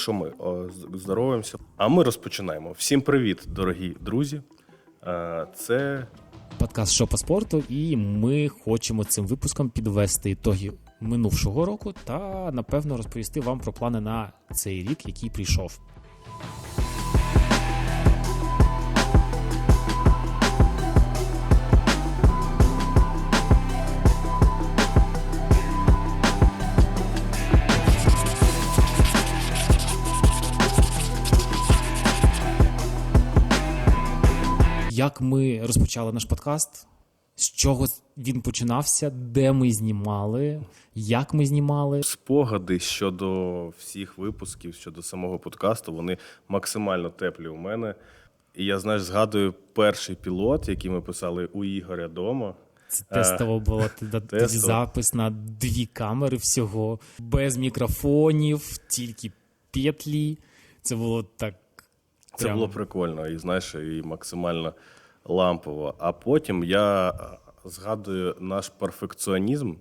що ми здороваємося. А ми розпочинаємо. Всім привіт, дорогі друзі. Е, Це подкаст «Що по спорту, і ми хочемо цим випуском підвести ітоги минувшого року та напевно розповісти вам про плани на цей рік, який прийшов. Як ми розпочали наш подкаст? З чого він починався, де ми знімали, як ми знімали. спогади щодо всіх випусків, щодо самого подкасту, вони максимально теплі у мене. І я, знаєш, згадую перший пілот, який ми писали у Ігоря дома. Це тестово було тоді Е, запис на дві камери всього, без мікрофонів, тільки петлі. Це було так. Це Прямо. було прикольно, і знаєш, і максимально лампово. А потім я е, згадую наш перфекціонізм.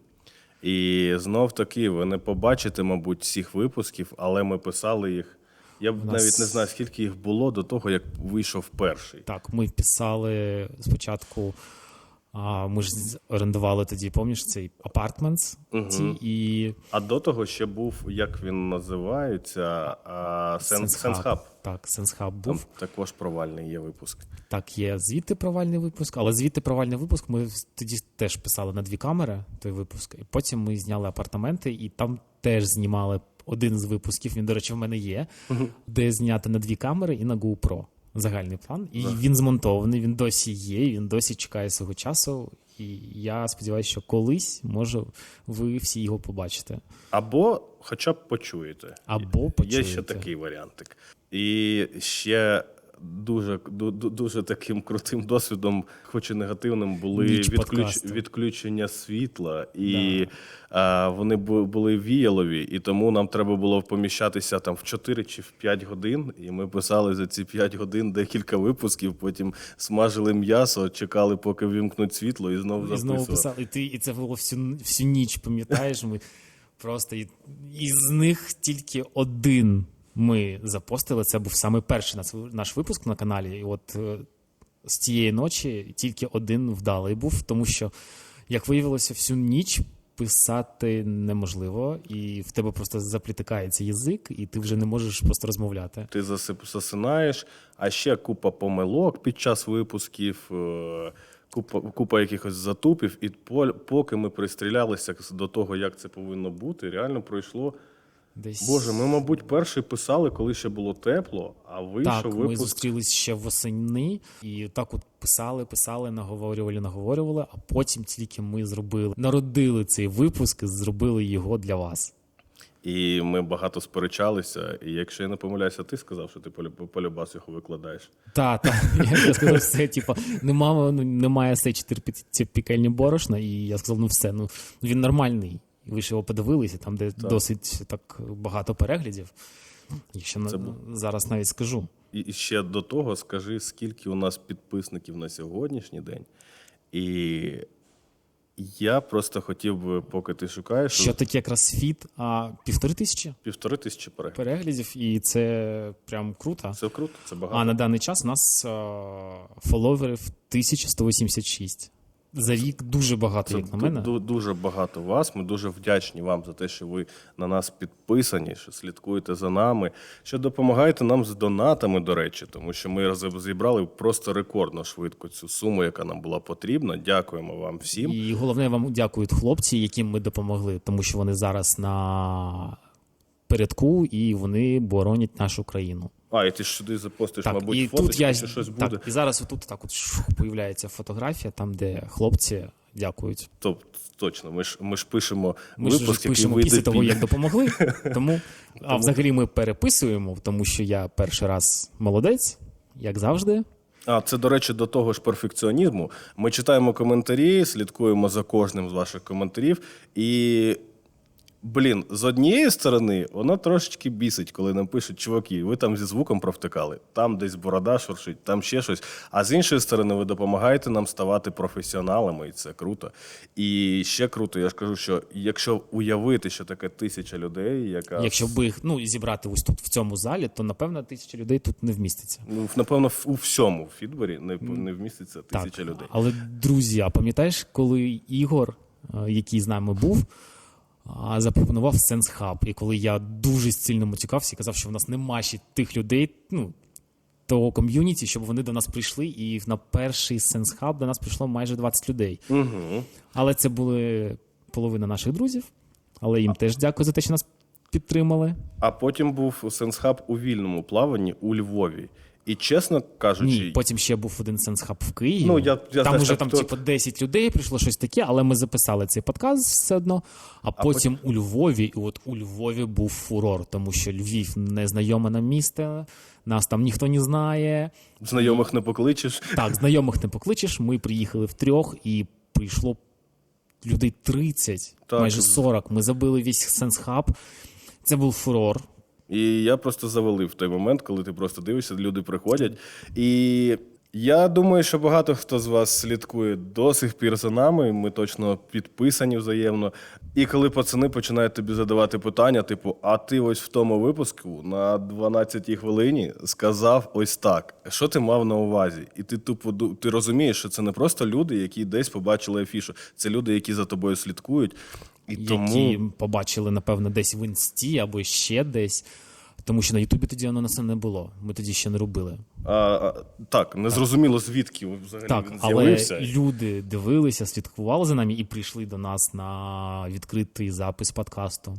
І знов таки, ви не побачите, мабуть, всіх випусків, але ми писали їх. Я б нас- навіть не знаю, скільки їх було до того, як вийшов перший. Так, ми писали спочатку. А, ми ж орендували тоді, пам'ятаєш, цей апартментс. ці, і А до того ще був, як він називається, Сенсхаб. Так, Сенсхаб був. Там також провальний є випуск. Так, є звідти провальний випуск, але звідти провальний випуск ми тоді теж писали на дві камери той випуск. І потім ми зняли апартаменти, і там теж знімали один з випусків. Він, до речі, в мене є, де знято на дві камери і на GoPro. Загальний план. І він змонтований, він досі є, він досі чекає свого часу. І я сподіваюся, що колись, може, ви всі його побачите. Або хоча б почуєте. Або Є почуєте. ще такий варіантик. І ще дуже, ду- ду- дуже таким крутим досвідом, хоч і негативним, були відключ, відключення світла, і а, вони були віялові, і тому нам треба було поміщатися там в 4 чи в 5 годин. І ми писали за ці 5 годин декілька випусків, потім смажили м'ясо, чекали, поки вімкнуть світло, і знову І знову писали. І ти, і це було всю, всю ніч, пам'ятаєш? Ми просто і, із них тільки один ми запостили. Це був саме перший наш, випуск на каналі. І от е, з тієї ночі тільки один вдалий був, тому що, як виявилося, всю ніч. Писати неможливо, і в тебе просто заплітикається язик, і ти вже не можеш просто розмовляти. Ти засинаєш, а ще купа помилок під час випусків, е, купа, купа якихось затупів. І поки ми пристрілялися до того, як це повинно бути, реально пройшло. Десь Боже, ми, мабуть, перший писали, коли ще було тепло, а вийшов Так, ми випуск. зустрілись ще восени, і так от писали, писали, наговорювали, наговорювали, а потім тільки ми зробили, народили цей випуск, зробили його для вас. І ми багато сперечалися. І якщо я не помиляюся, ти сказав, що ти полюбас його викладаєш. Та, та, я сказав, все, типу, нема, ну, немає все чотири пікельні борошна, і я сказав, ну все, ну він нормальний. І ви ж його подивилися, там, де досить так багато переглядів. Якщо на, зараз навіть скажу. І ще до того скажи, скільки у нас підписників на сьогоднішній день. І я просто хотів би, поки ти шукаєш, Що таке кросфіт? А півтори тисячі півтори тисячі переглядів. переглядів, і це прям круто. Це круто, це багато. А на даний час у нас е, фоловерів 1186. За рік дуже багато, Це як на мене. дуже багато вас. Ми дуже вдячні вам за те, що ви на нас підписані, що слідкуєте за нами, що допомагаєте нам з донатами, до речі, тому що ми зібрали просто рекордно швидко цю суму, яка нам була потрібна. Дякуємо вам всім. І головне вам дякують хлопці, яким ми допомогли, тому що вони зараз на передку і вони боронять нашу країну. А, і ти ж сюди запостиш, Так, мабуть, і фоточку, тут я чи щось буде. так, і зараз отут так от шух, появляється фотографія, там де хлопці дякують. Тобто, точно, ми ж ми ж пишемо Ми випуск, який пишемо після того, як допомогли. Тому, а взагалі ми переписуємо, тому що я перший раз молодець, як завжди. А, це, до речі, до того ж перфекціонізму. Ми читаємо коментарі, слідкуємо за кожним з ваших коментарів. І Блін, з однієї сторони, воно трошечки бісить, коли нам пишуть, чуваки, ви там зі звуком провтикали, там десь борода шуршить, там ще щось. А з іншої сторони, ви допомагаєте нам ставати професіоналами, і це круто. І ще круто, я ж кажу, що якщо уявити, що таке тисяча людей, яка Якщо б їх ну, зібрати ось тут в цьому залі, то напевно тисяча людей тут не вміститься. ну, напевно, у всьому в Фідборі не, не вміститься тисяча людей. Але друзі, а пам'ятаєш, коли Ігор, е, який з нами був, запропонував Sense Hub, і коли я дуже сильно матюкався і казав, що в нас нема ще тих людей, ну. Того ком'юніті, щоб вони до нас прийшли, і на перший Sense Hub до нас прийшло майже 20 людей. Угу. Але це були половина наших друзів. Але їм теж дякую за те, що нас підтримали. А потім був сенсхаб у вільному плаванні у Львові. І чесно кажучи, Ні, потім ще був один сенсхаб в Києві. Ну, я- я там уже там, типу, 10 людей прийшло щось таке, але ми записали цей подкаст все одно. А, потім у Львові, і от у Львові був фурор, тому що Львів незнайоме нам місто, нас там ніхто не знає. знайомих не покличеш. Так, знайомих не покличеш. Ми приїхали втрьох, і прийшло людей 30, Так. майже 40. Ми забили весь сенсхаб. Це був фурор. І я просто завалив в той момент, коли ти просто дивишся, люди приходять. І я думаю, що багато хто з вас слідкує до сих пір за нами. Ми точно підписані взаємно. І коли пацани починають тобі задавати питання, типу, а ти ось в тому випуску на 12-й хвилині сказав ось так. Що ти мав на увазі? І ти тупо ти розумієш, що це не просто люди, які десь побачили афішу. Це люди, які за тобою слідкують. І тому які побачили, напевно, десь в інсті або ще десь. Тому що на Ютубі тоді воно на це не було. Ми тоді ще не робили. А, а, так, не зрозуміло, звідки взагалі Так, він але з'явився. люди дивилися, слідкували за нами і прийшли до нас на відкритий запис подкасту.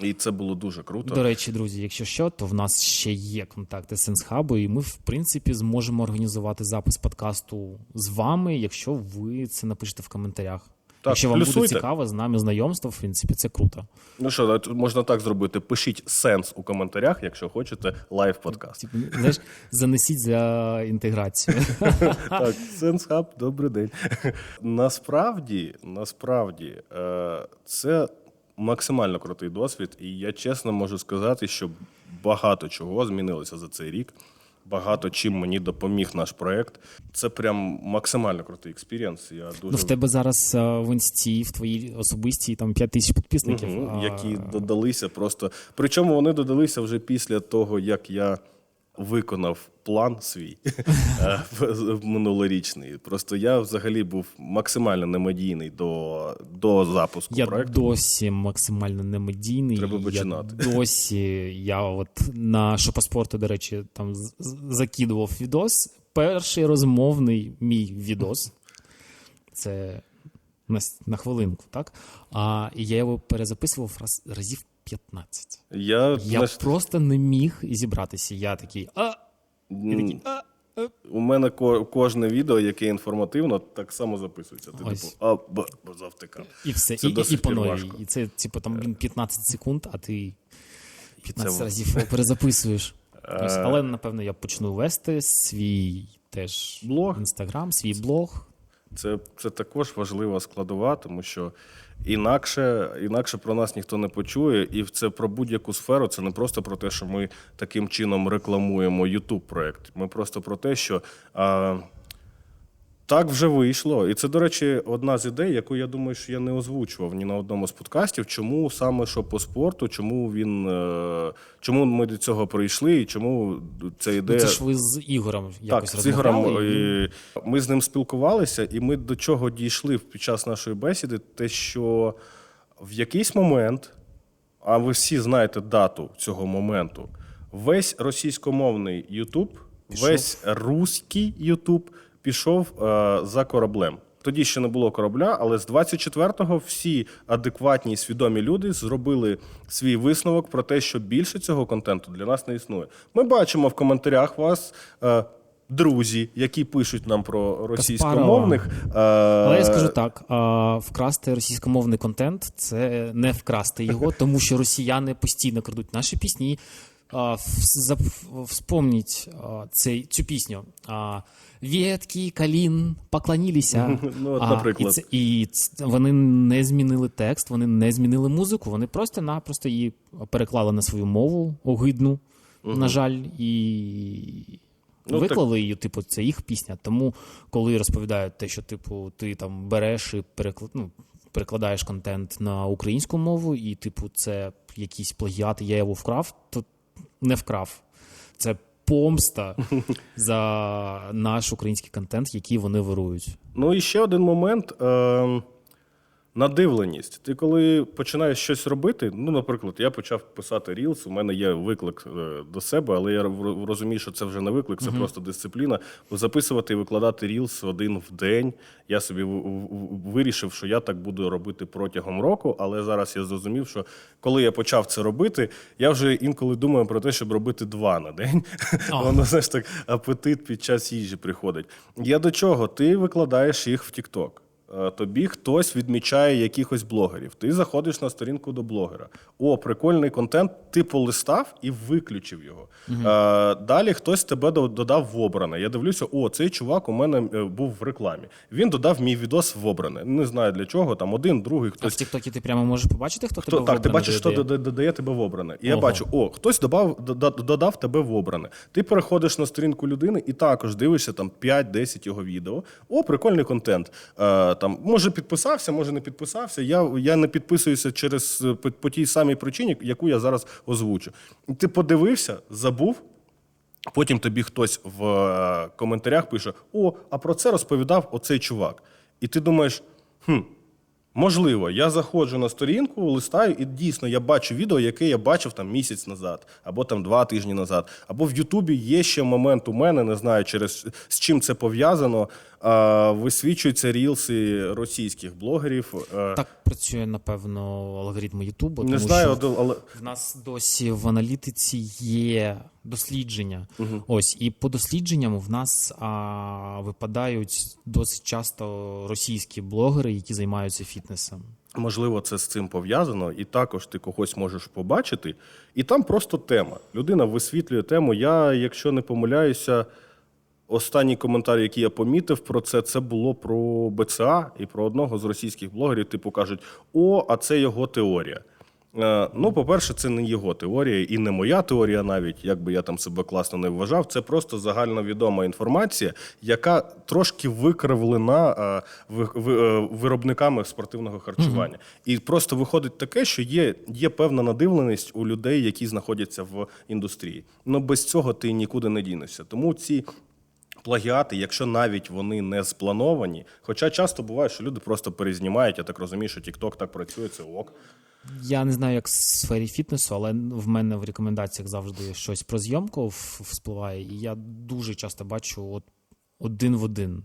І це було дуже круто. До речі, друзі, якщо що, то в нас ще є контакти з Сенсхабу, і ми, в принципі, зможемо організувати запис подкасту з вами, якщо ви це напишете в коментарях. Якщо вам буде цікаво з нами знайомство, в принципі, це круто. Ну що, можна так зробити. Пишіть сенс у коментарях, якщо хочете лайв подкаст. Типу, знаєш, занесіть за інтеграцію. Так, сенс хаб, добрий день. Насправді, насправді, е, це максимально крутий досвід, і я чесно можу сказати, що багато чого змінилося за цей рік. Багато чим мені допоміг наш проект. Це прям максимально крутий експірієнс. Я дуже Ну, в тебе зараз е, в інсті, в твоїй особистій там 5 тисяч підписників. угу, а, які додалися просто. Причому вони додалися вже після того, як я виконав план свій е, минулорічний. Просто я взагалі був максимально немедійний до, до запуску Я проекту. досі максимально немедійний. Треба Я починати. досі я от на шопаспорту, до речі, там закидував відос. Перший розмовний мій відос. Це на, на хвилинку, так? А і я його перезаписував раз, разів 15. Я, Я знаєш, просто не міг зібратися. Я такий, а, я такий, а. у мене ко- кожне відео, яке інформативно, так само записується. Ти Ось. типу, а, б, б, завтикав. І все, Це і, і, і по новій. І це, типу, там блін, 15 секунд, а ти 15 Це- разів перезаписуєш. Е. Ось, але, напевно, я почну вести свій теж Блог. інстаграм, свій блог. Це, це також важлива складова, тому що інакше, інакше про нас ніхто не почує, і це про будь-яку сферу. Це не просто про те, що ми таким чином рекламуємо youtube проект Ми просто про те, що а, так вже вийшло. І це, до речі, одна з ідей, яку я думаю, що я не озвучував ні на одному з подкастів. Чому саме що по спорту, чому він е, чому ми до цього прийшли, і чому ця ідея. це ж ви з Ігорем якось Так, з Ігорем і- і ми з ним спілкувалися, і ми до чого дійшли під час нашої бесіди, те, що в якийсь момент, а ви всі знаєте дату цього моменту, весь російськомовний Ютуб, весь руський Ютуб пішов е, за кораблем. Тоді ще не було корабля, але з 24-го всі адекватні і свідомі люди зробили свій висновок про те, що більше цього контенту для нас не існує. Ми бачимо в коментарях вас. Е, Друзі, які пишуть нам про російськомовних, е, Але я скажу так: вкрасти російськомовний контент це не вкрасти його, тому що росіяни постійно крадуть наші пісні, а, вс- зап- вспомніть цей, цю пісню. А, калін, поклонілися. Ну, от, А, наприклад. І, це, і вони не змінили текст, вони не змінили музику, вони просто-напросто її переклали на свою мову огидну, на жаль, і Ну, виклали її, типу, це їх пісня. Тому, коли розповідають те, що типу, ти там береш і перекла... ну, перекладаєш контент на українську мову, і, типу, це якийсь плагіат, і я його вкрав, то не вкрав. Це помста за наш український контент, який вони вирують. Ну і ще один момент. Е- Надивленість. Ти коли починаєш щось робити, ну, наприклад, я почав писати Reels, у мене є виклик е, до себе, але я розумію, що це вже не виклик, це просто дисципліна. Записувати і викладати Reels один в день. Я собі вирішив, що я так буду робити протягом року, але зараз я зрозумів, що коли я почав це робити, я вже інколи думаю про те, щоб робити два на день. Воно знаєш так, апетит під час їжі приходить. Я до чого? Ти викладаєш їх в TikTok. Е, Тобі хтось відмічає якихось блогерів. Ти заходиш на сторінку до блогера. О, прикольний контент. Ти полистав і виключив його. Е, Далі хтось тебе додав в обране. Я дивлюся, о, цей чувак у мене е, був в рекламі. Він додав мій відос в обране. Не знаю для чого. Там один, другий, А в хтось. Тіктокі ти прямо можеш побачити, хто, Хто, тебе так, ти бачиш, додає? дода- додає тебе в обране. І я Ого. бачу, о, хтось додав, додав тебе в обране. Ти переходиш на сторінку людини і також дивишся там 5-10 його відео. О, прикольний контент. Там, може, підписався, може не підписався. Я, я не підписуюся через е, по, по тій самій причині, яку я зараз озвучу. Ти подивився, забув. Потім тобі хтось в е, коментарях пише: О, а про це розповідав оцей чувак. І ти думаєш, хм, можливо, я заходжу на сторінку, листаю, і дійсно я бачу відео, яке я бачив там місяць назад, або там два тижні назад. Або в Ютубі є ще момент у мене, не знаю, через з чим це пов'язано. Висвічуються рілси російських блогерів. Е, Так працює, напевно, алгоритм Ютубу. Не знаю, що але в нас досі в аналітиці є дослідження. Ось, і по дослідженням в нас а, випадають досить часто російські блогери, які займаються фітнесом. Можливо, це з цим пов'язано, і також ти когось можеш побачити, і там просто тема. Людина висвітлює тему. Я, якщо не помиляюся, останній коментар, який я помітив про це, це було про БЦА і про одного з російських блогерів. Типу кажуть: о, а це його теорія. Е, Ну, по-перше, це не його теорія і не моя теорія, навіть як би я там себе класно не вважав. Це просто загальновідома інформація, яка трошки викривлена е, е, виробниками спортивного харчування. І просто виходить таке, що є, є певна надивленість у людей, які знаходяться в індустрії. Ну без цього ти нікуди не дінешся. Тому ці. Плагіати, якщо навіть вони не сплановані, хоча часто буває, що люди просто перезнімають, я так розумію, що TikTok так працює, це ок. Я не знаю, як в сфері фітнесу, але в мене в рекомендаціях завжди щось про зйомку вспливає, і я дуже часто бачу от один в один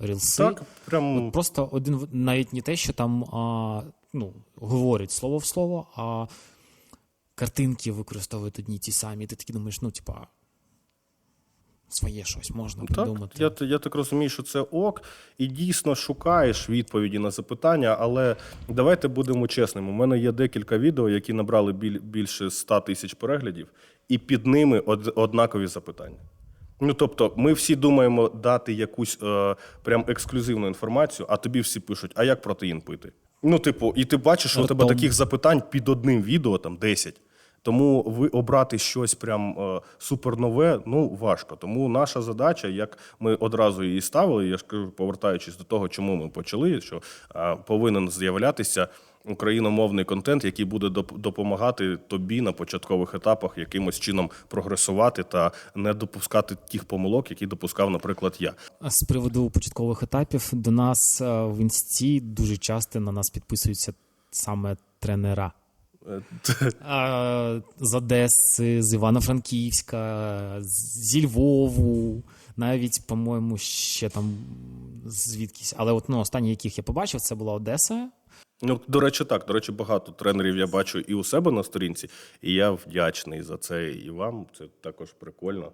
рілси. Так, прям От просто один в- навіть не те, що там а, ну, говорять слово в слово, а картинки використовують одні ті самі. Ти такий думаєш, ну, типа, своє щось можна Так, придумати. я, я так розумію, що це ок, і дійсно шукаєш відповіді на запитання, але давайте будемо чесними. У мене є декілька відео, які набрали біль, більше 100 тисяч переглядів, і під ними од, однакові запитання. Ну, тобто, ми всі думаємо дати якусь е, прям ексклюзивну інформацію, а тобі всі пишуть, а як протеїн пити? Ну, типу, і ти бачиш, що у тебе таких запитань під одним відео там 10. Тому ви обрати щось прям е, супернове, ну важко. Тому наша задача, як ми одразу її ставили, я ж кажу, повертаючись до того, чому ми почали, що е, повинен з'являтися україномовний контент, який буде допомагати тобі на початкових етапах якимось чином прогресувати та не допускати тих помилок, які допускав, наприклад, я. З приводу початкових етапів до нас е, в інсті дуже часто на нас підписуються саме тренера. З Одеси, з Івано-Франківська, зі Львову, навіть, по-моєму, ще там звідкись. Але от ну, останні, яких я побачив, це була Одеса. Ну, до речі, так. До речі, багато тренерів я бачу і у себе на сторінці, і я вдячний за це і вам. Це також прикольно.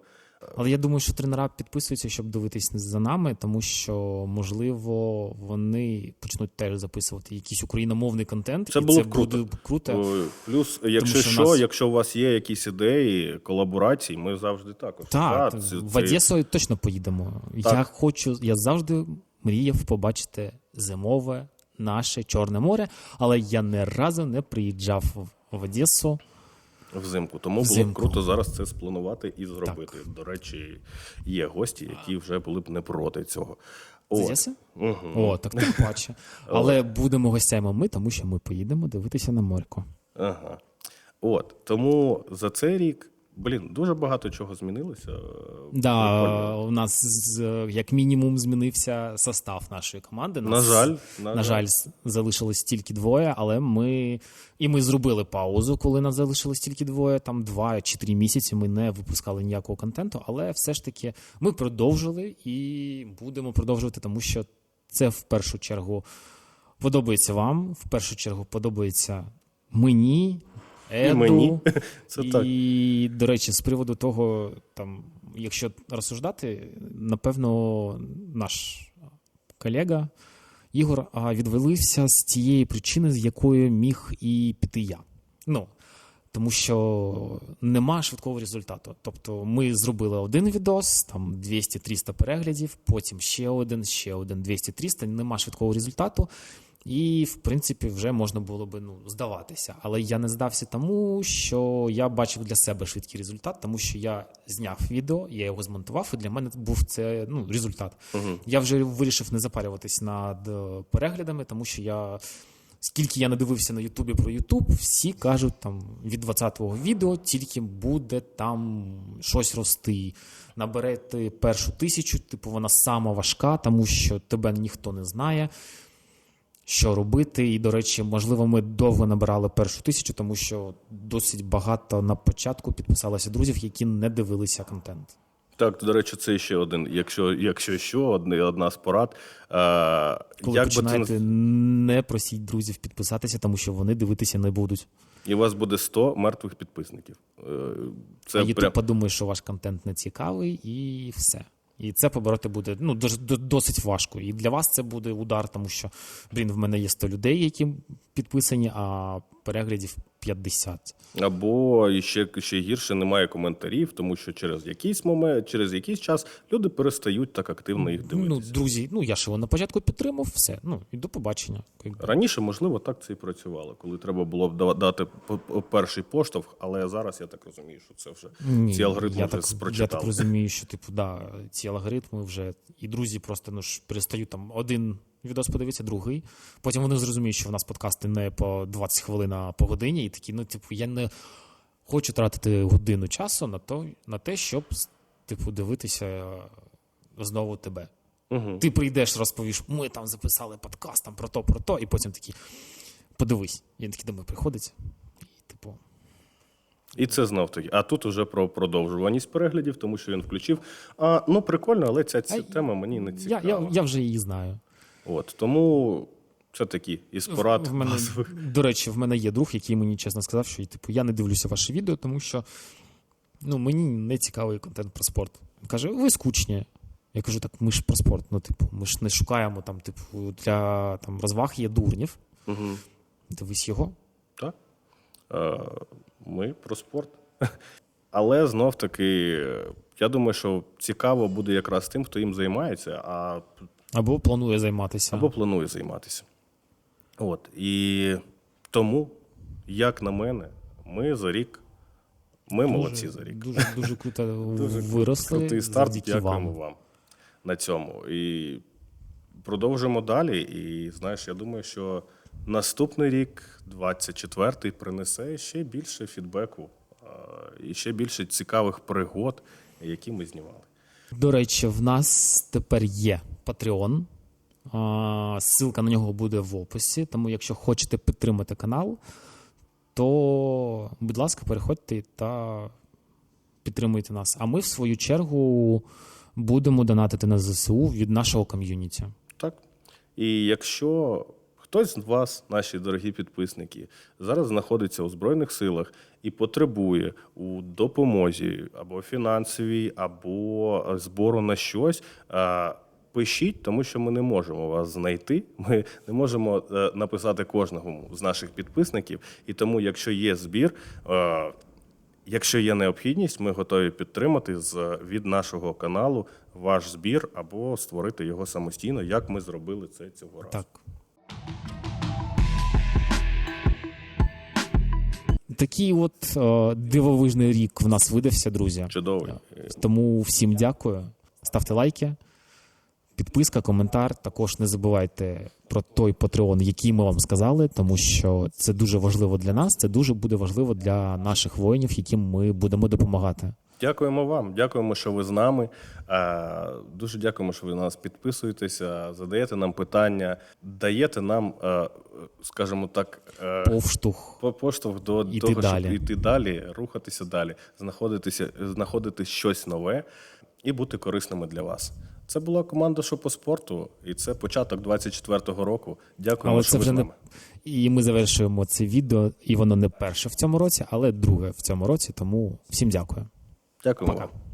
Але я думаю, що тренера підписуються, щоб дивитись за нами, тому що можливо вони почнуть теж записувати якийсь україномовний контент, Це і було це круто. буде круто. Плюс, якщо що що, нас- якщо у вас є якісь ідеї, колаборації, ми завжди також. Так, Та, це- в це- Одесу точно поїдемо. Так. Я хочу, я завжди мріяв побачити зимове наше Чорне море, але я не разу не приїжджав в Одесу. Взимку. Тому було б Взимку. круто зараз це спланувати і зробити. До речі, є гості, які вже були б не проти цього. От. Мгм. О, так тим паче. Але будемо гостями ми, тому що ми поїдемо дивитися на морко. Ага. От. Тому за цей рік, блін, дуже багато чого змінилося. Да, Прикольно. у нас як мінімум змінився состав нашої команди. На жаль, на, на жаль, залишилось тільки двоє, але ми і ми зробили паузу, коли нас залишилось тільки двоє. Там два чи три місяці ми не випускали ніякого контенту, але все ж таки ми продовжили і будемо продовжувати, тому що це в першу чергу подобається вам, в першу чергу подобається мені. Еду, мені. Це і, так. до речі, з приводу того, там, якщо розсуждати, напевно, наш колега Ігор а, відвалився з тієї причини, з якої міг і піти я. Ну, тому що нема швидкого результату. Тобто ми зробили один відос, там 200-300 переглядів, потім ще один, ще один 200-300, нема швидкого результату. І, в принципі, вже можна було би ну, здаватися. Але я не здався тому, що я бачив для себе швидкий результат, тому що я зняв відео, я його змонтував, і для мене був це ну, результат. Я вже вирішив не запарюватись над е, переглядами, тому що я. Скільки я не дивився на Ютубі про Ютуб, всі кажуть, там від 20-го відео тільки буде там щось рости. Наберете першу тисячу, типу вона сама важка, тому що тебе ніхто не знає, що робити. І, до речі, можливо, ми довго набирали першу тисячу, тому що досить багато на початку підписалося друзів, які не дивилися контент. Так, до речі, це ще один. Якщо, якщо що, одне- одна з порад. Е, Коли як би це починаєте, не- не просіть друзів підписатися, тому що вони дивитися не будуть. І у вас буде 100 мертвих підписників. Е, Це а YouTube прям... подумає, що ваш контент не цікавий, і все. І це побороти буде ну, до- досить важко. І для вас це буде удар, тому що, блін, в мене є 100 людей, які підписані, а переглядів 50. Або ще, ще гірше немає коментарів, тому що через якийсь момент, через якийсь час люди перестають так активно їх дивитися. Ну, друзі, ну я ж його на початку підтримав, все. Ну і до побачення. Раніше, можливо, так це і працювало, коли треба було б да- дати перший поштовх, але зараз я так розумію, що це вже Ні, ці алгоритми я вже так, я так розумію, що типу, да, ці алгоритми вже і друзі просто ну ж перестають там один відос подивитися, другий. Потім вони зрозуміють, що в нас подкасти не по 20 хвилин, а по годині, і такі, ну, типу, я не хочу тратити годину часу на то, на те, щоб типу, дивитися е, знову тебе. Угу. Ти прийдеш, розповіш, ми там записали подкаст там про то, про то, і потім такий, подивись. Він такий думаю, приходить. І, типу, І це знов таки. А тут уже про продовжуваність переглядів, тому що він включив. А ну прикольно, але ця, ця А тема мені не я, я, я вже її знаю. От тому це такі із порад В мене, базових. до речі, в мене є друг, який мені чесно сказав, що типу, я не дивлюся ваше відео, тому що ну, мені не цікавий контент про спорт. Він каже, ви скучні. Я кажу, так ми ж про спорт. Ну, типу, ми ж не шукаємо там, типу, для там, розваг є дурнів. Угу. Дивись його. Так. Е, Ми про спорт. Але знов таки, я думаю, що цікаво буде якраз тим, хто їм займається, а Або планує займатися. або планує займатися. От. І тому, як на мене, ми за рік, ми молодці за рік. Дуже, дуже круто Дуже виросли. крутий старт. Дякуємо вам. вам на цьому. І продовжимо далі. І знаєш, я думаю, що наступний рік, 24-й, принесе ще більше фідбеку і ще більше цікавих пригод, які ми знімали. До речі, в нас тепер є Patreon. Ссылка на нього буде в описі. Тому, якщо хочете підтримати канал, то, будь ласка, переходьте та підтримуйте нас. А ми, в свою чергу, будемо донатити на ЗСУ від нашого ком'юніті. Так. І якщо хтось з вас, наші дорогі підписники, зараз знаходиться у Збройних силах і потребує у допомозі або фінансовій, або збору на щось. Пишіть, тому що ми не можемо вас знайти. Ми не можемо е, написати кожному з наших підписників. І тому, якщо є збір, е, якщо є необхідність, ми готові підтримати з від нашого каналу ваш збір або створити його самостійно, як ми зробили це цього разу. Так. Такий от е, дивовижний рік в нас видався, друзі. Чудовий. Тому всім дякую. Ставте лайки, підписка, коментар. Також не забувайте про той Patreon, який ми вам сказали, тому що це дуже важливо для нас. Це дуже буде важливо для наших воїнів, яким ми будемо допомагати. Дякуємо вам, дякуємо, що ви з нами. Е, Дуже дякуємо, що ви на нас підписуєтеся, задаєте нам питання, даєте нам, е, скажімо так, е, Повштовх. поштовх до Іти того, далі. щоб йти далі, рухатися далі, знаходитися, знаходити щось нове і бути корисними для вас. Це була команда «Що по спорту, і це початок 24-го року. Дякую, Але що це ви вже з не і ми завершуємо це відео, і воно не перше в цьому році, але друге в цьому році. Тому всім дякую. Дякуємо Пока. вам.